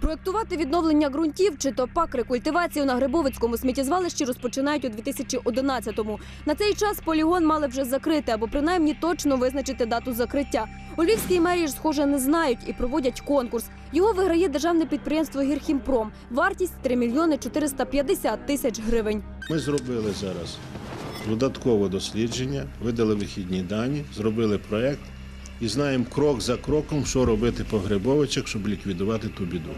Проектувати відновлення ґрунтів чи то пак рекультивацію на Грибовицькому сміттєзвалищі розпочинають у 2011-му. На цей час полігон мали вже закрити або принаймні точно визначити дату закриття. У Львівській мерії ж, схоже, не знають і проводять конкурс. Його виграє державне підприємство Гірхімпром. Вартість 3 мільйони 450 тисяч гривень. Ми зробили зараз додаткове дослідження, видали вихідні дані, зробили проєкт і знаємо крок за кроком, що робити по Грибовичах, щоб ліквідувати ту біду.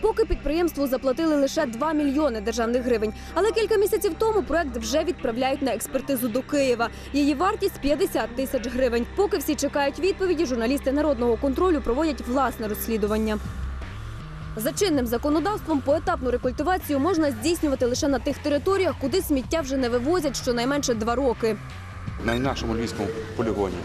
Поки підприємству заплатили лише 2 мільйони державних гривень. Але кілька місяців тому проект вже відправляють на експертизу до Києва. Її вартість 50 тисяч гривень. Поки всі чекають відповіді, журналісти народного контролю проводять власне розслідування. За чинним законодавством поетапну рекультивацію можна здійснювати лише на тих територіях, куди сміття вже не вивозять щонайменше два роки. на нашому львівському полігоні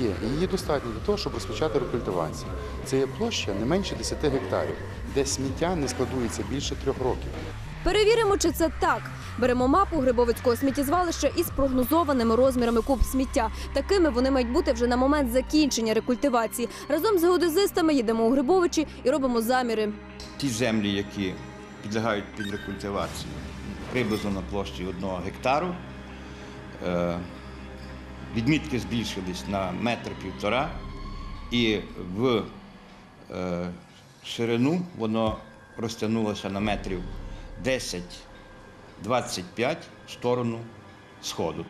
є. І її достатньо для того, щоб розпочати рекультивацію. Це є площа не менше 10 гектарів, де сміття не складується більше трьох років. Перевіримо, чи це так. Беремо мапу Грибовицького сміттєзвалища із прогнозованими розмірами куб сміття. Такими вони мають бути вже на момент закінчення рекультивації. Разом з геодезистами їдемо у Грибовичі і робимо заміри. ті землі, які підлягають під рекультивацію, приблизно на площі одного гектару. Е, Відмітки збільшились на метр півтора, і в е, ширину воно розтягнулося на метрів 10-25 в сторону сходу.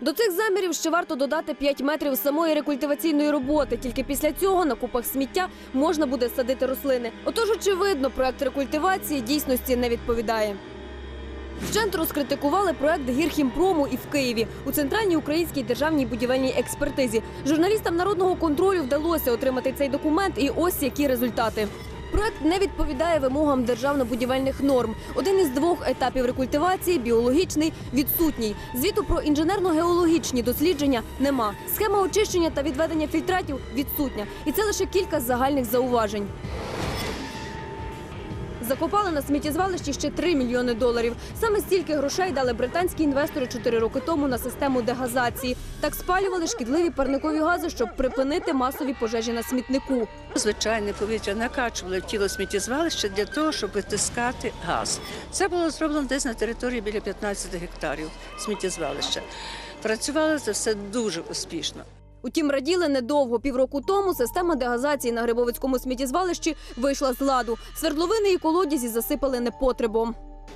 До цих замірів ще варто додати 5 метрів самої рекультиваційної роботи. Тільки після цього на купах сміття можна буде садити рослини. Отож, очевидно, проект рекультивації дійсності не відповідає. Вщент розкритикували проект Гірхімпрому і в Києві у центральній українській державній будівельній експертизі. Журналістам народного контролю вдалося отримати цей документ, і ось які результати. Проект не відповідає вимогам державно-будівельних норм. Один із двох етапів рекультивації біологічний відсутній. Звіту про інженерно-геологічні дослідження нема. Схема очищення та відведення фільтратів відсутня. І це лише кілька загальних зауважень. Закопали на сміттєзвалищі ще 3 мільйони доларів. Саме стільки грошей дали британські інвестори 4 роки тому на систему дегазації. Так спалювали шкідливі парникові гази, щоб припинити масові пожежі на смітнику. Звичайне повітря накачували в тіло сміттєзвалища для того, щоб витискати газ. Це було зроблено десь на території біля 15 гектарів сміттєзвалища. Працювало це все дуже успішно. Утім, раділи недовго. Півроку тому система дегазації на Грибовицькому сміттєзвалищі вийшла з ладу. Свердловини і колодязі засипали непотребом.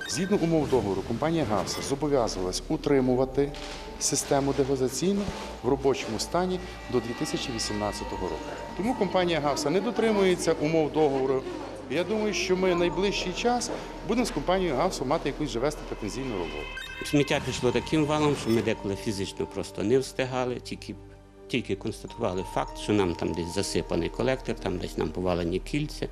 Згідно умов договору, компанія ГАВСа зобов'язувалась утримувати систему дегазаційну в робочому стані до 2018 року. Тому компанія ГАВСа не дотримується умов договору. Я думаю, що ми найближчий час будемо з компанією ГАВСа мати якусь же вести претензійну роботу. Сміття пішло таким валом, що ми деколи фізично просто не встигали, тільки, тільки констатували факт, що нам там десь засипаний колектор, там десь нам повалені кільця.